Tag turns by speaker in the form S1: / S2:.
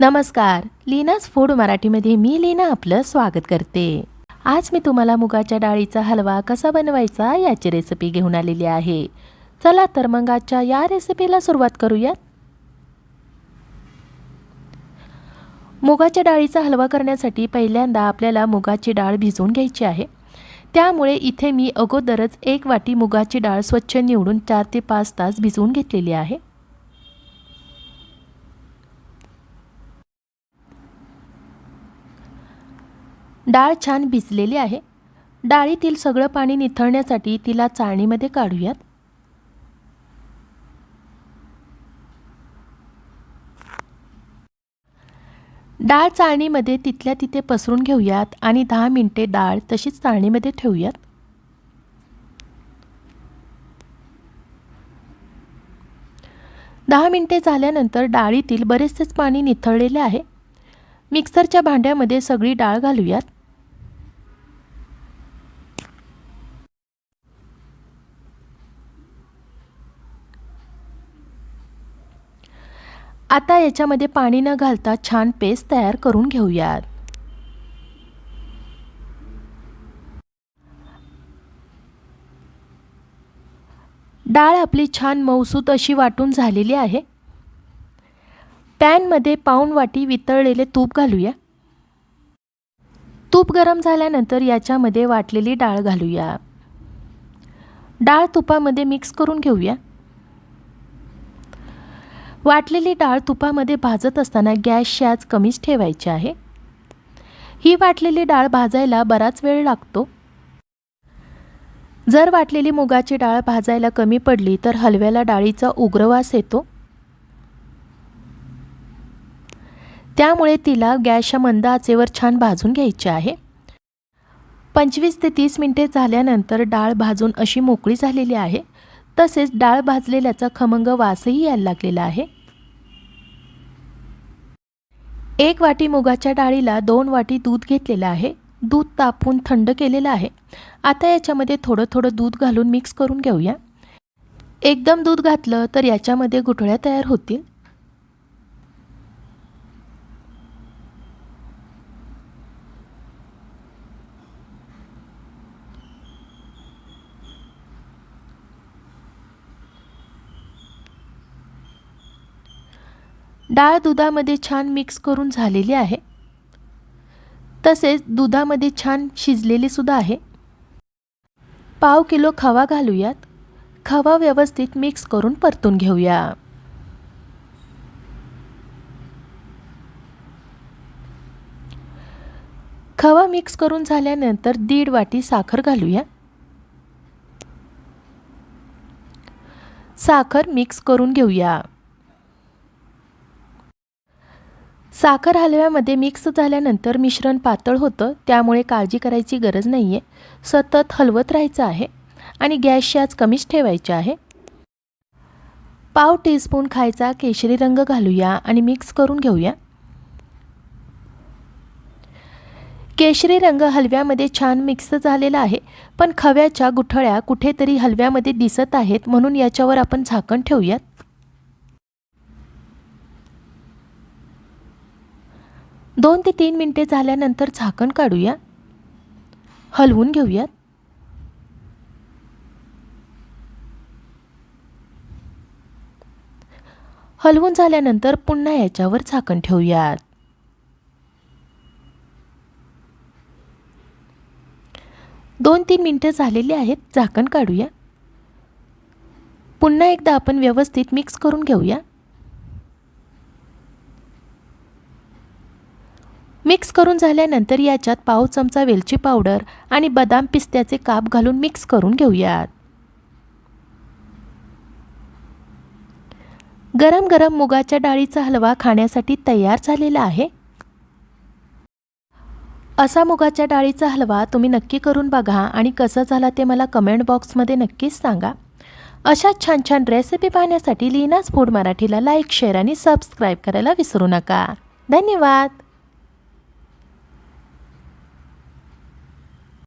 S1: नमस्कार लीनाज फूड मराठीमध्ये मी लीना आपलं स्वागत करते. आज मी तुम्हाला मुगाच्या डाळीचा हलवा कसा बनवायचा याची रेसिपी घेऊन आलेली आहे. चला तर मग आजच्या या रेसिपीला सुरुवात करूयात. मुगाच्या डाळीचा हलवा करण्यासाठी पहिल्यांदा आपल्याला मुगाची डाळ भिजवून घ्यायची आहे. त्यामुळे इथे मी अगोदरच एक वाटी मुगाची डाळ स्वच्छ निवडून चार ते पाच तास भिजवून घेतलेली आहे. डाळ छान भिजलेली आहे. डाळीतील सगळं पाणी निथळण्यासाठी तिला चाळणीमध्ये काढूयात. डाळ चाळणीमध्ये तिथल्या तिथे पसरून घेऊयात आणि दहा मिनटे डाळ तशीच चाळणीमध्ये ठेवूयात. दहा मिनटे झाल्यानंतर डाळीतील बरेचसेच पाणी निथळलेले आहे. मिक्सरच्या भांड्यामध्ये सगळी डाळ घालूयात. आता याच्यामध्ये पाणी न घालता छान पेस्ट तयार करून घेऊयात. डाळ आपली छान मौसूत अशी वाटून झालेली आहे. पॅनमध्ये पाऊण वाटी वितळलेले तूप घालूया. तूप गरम झाल्यानंतर याच्यामध्ये वाटलेली डाळ घालूया. डाळ तुपामध्ये मिक्स करून घेऊया. वाटलेली डाळ तुपामध्ये भाजत असताना गॅस आज कमीच ठेवायची आहे. ही वाटलेली डाळ भाजायला बराच वेळ लागतो. जर वाटलेली मुगाची डाळ भाजायला कमी पडली तर हलव्याला डाळीचा उग्रवास येतो. त्यामुळे तिला गॅसच्या मंद आचेवर छान भाजून घ्यायची आहे. पंचवीस ते तीस मिनटे झाल्यानंतर डाळ भाजून अशी मोकळी झालेली आहे. तसेच डाळ भाजलेल्याचा खमंग वासही यायला लागलेला आहे. एक वाटी मुगाच्या डाळीला दोन वाटी दूध घेतलेलं आहे. दूध तापून थंड केलेलं आहे. आता याच्यामध्ये थोडं थोडं दूध घालून मिक्स करून घेऊया. एकदम दूध घातलं तर याच्यामध्ये गुठळ्या तयार होतील. डाळ दुधामध्ये छान मिक्स करून झालेली आहे. तसेच दुधामध्ये छान शिजलेली सुद्धा आहे. पाव किलो खवा घालूयात. खवा व्यवस्थित मिक्स करून परतून घेऊया. खवा मिक्स करून झाल्यानंतर दीड वाटी साखर घालूया. साखर मिक्स करून घेऊया. साखर हलव्यामध्ये मिक्स झाल्यानंतर मिश्रण पातळ होतं त्यामुळे काळजी करायची गरज नाही आहे सतत हलवत राहायचं आहे आणि गॅसची आज कमीच ठेवायची आहे. पाव टीस्पून खायचा केशरी रंग घालूया आणि मिक्स करून घेऊया. केशरी रंग हलव्यामध्ये छान मिक्स झालेला आहे पण खव्याच्या गुठळ्या कुठेतरी हलव्यामध्ये दिसत आहेत म्हणून याच्यावर आपण झाकण ठेवूयात. दोन ते तीन मिनटे झाल्यानंतर झाकण काढूया. हलवून घेऊयात. हलवून झाल्यानंतर पुन्हा याच्यावर झाकण ठेवूयात. दोन तीन मिनटं झालेली आहेत झाकण काढूया. पुन्हा एकदा आपण व्यवस्थित मिक्स करून घेऊया. मिक्स करून झाल्यानंतर याच्यात पाव चमचा वेलची पावडर आणि बदाम पिस्त्याचे काप घालून मिक्स करून घेऊयात. गरम गरम मुगाच्या डाळीचा हलवा खाण्यासाठी तयार झालेला आहे. असा मुगाच्या डाळीचा हलवा तुम्ही नक्की करून बघा आणि कसा झाला ते मला कमेंट बॉक्समध्ये नक्कीच सांगा. अशाच छान छान रेसिपी पाहण्यासाठी लीनाच फूड मराठीला लाईक शेअर आणि सबस्क्राईब करायला विसरू नका. धन्यवाद!